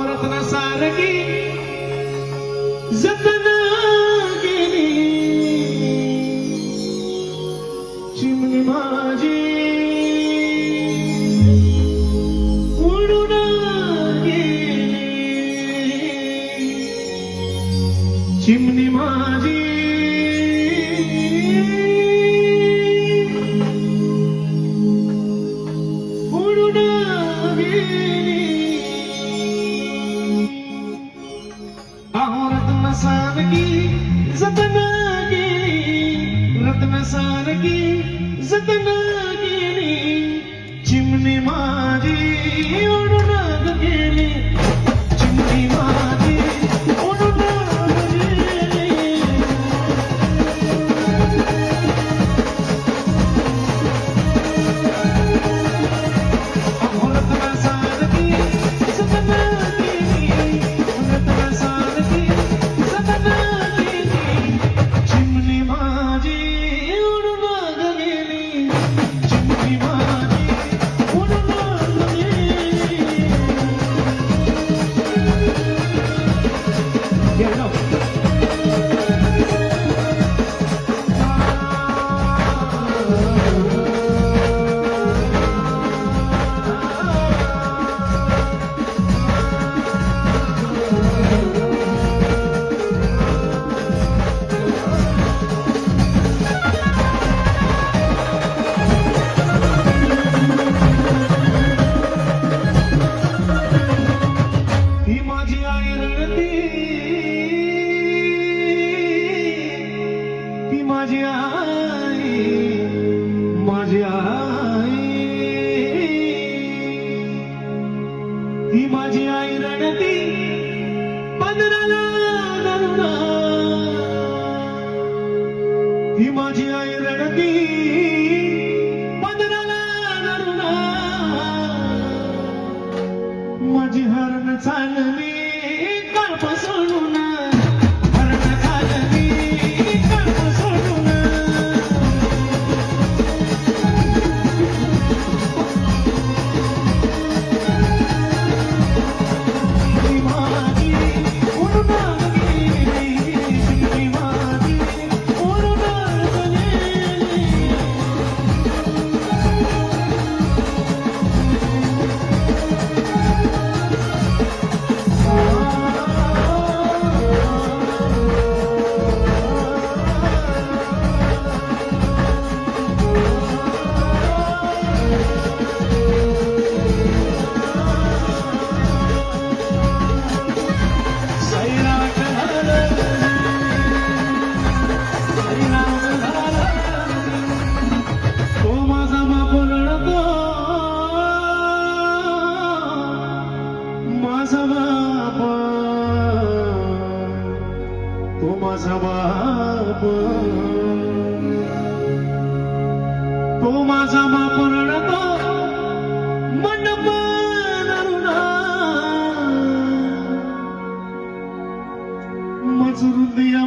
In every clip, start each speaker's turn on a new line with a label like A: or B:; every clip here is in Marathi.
A: भरत न सारगी सारखी जतन गेली रत्न सारखी जतन ती माझी आई माझी आई. ही माझी आई रडती पंधराला धरुणा ही माझी आई रडती पदराला धरुणा माझी हरण चालली ना तो माझा बाप. तो माझा बाप रडतो मंडप धरुणा मजूर दिया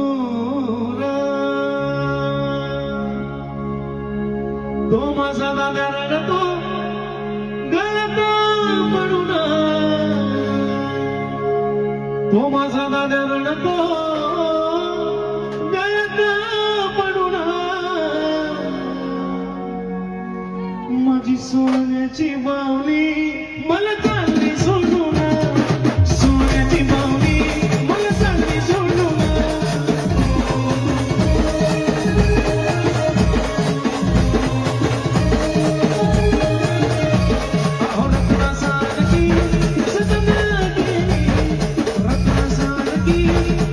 A: माझा दादा रडतो गळत तो माझा दादा रडतो माझी सोन्याची बावली मला you.